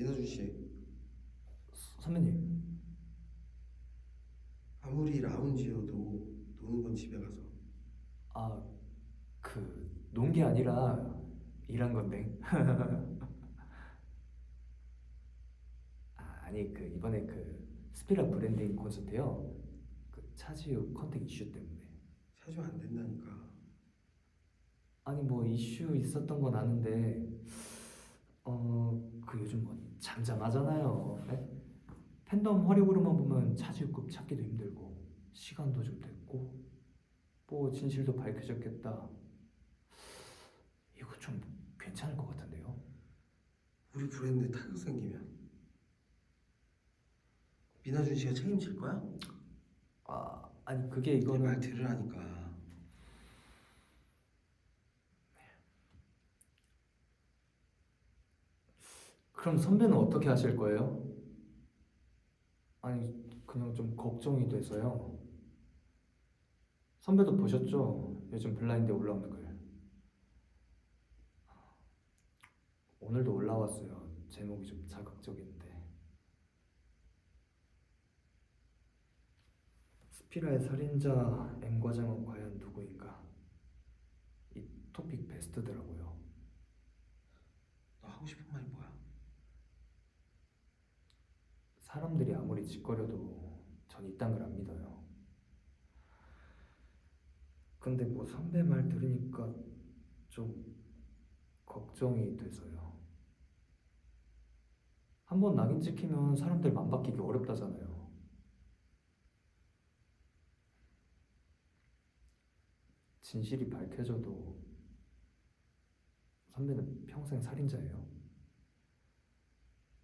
민호준 씨. 선배님. 아무리 라운지여도 노는 건 집에 가서. 아그 논 게 아니라 일한 건데. 아, 아니 그 이번에 그 스피라 브랜딩 콘서트요. 그 차지우 컨택 이슈 때문에. 사주 안 된다니까. 아니 뭐 이슈 있었던 건 아는데 어 그 요즘 뭐 잠잠하잖아요. 네? 팬덤 활용으로만 보면 차지우급 찾기도 힘들고 시간도 좀 됐고 뭐 진실도 밝혀졌겠다. 이거 좀 괜찮을 것 같은데요? 우리 브랜드에 타격 생기면? 민호준 씨가 책임질 거야? 아 아니 그게 내 이거는 말 들으라니까 그럼 선배는 어떻게 하실 거예요? 아니 그냥 좀 걱정이 돼서요. 선배도 보셨죠? 요즘 블라인드에 올라오는 글. 오늘도 올라왔어요. 제목이 좀 자극적인데. 스피라의 살인자 M 과장은 과연 누구인가? 이 토픽 베스트더라고요. 너 하고 싶은 말이 뭐야? 사람들이 아무리 짓거려도 전 이딴 걸 안 믿어요. 근데 뭐 선배 말 들으니까 좀 걱정이 돼서요. 한 번 낙인 찍히면 사람들 맘 바뀌기 어렵다잖아요. 진실이 밝혀져도 선배는 평생 살인자예요.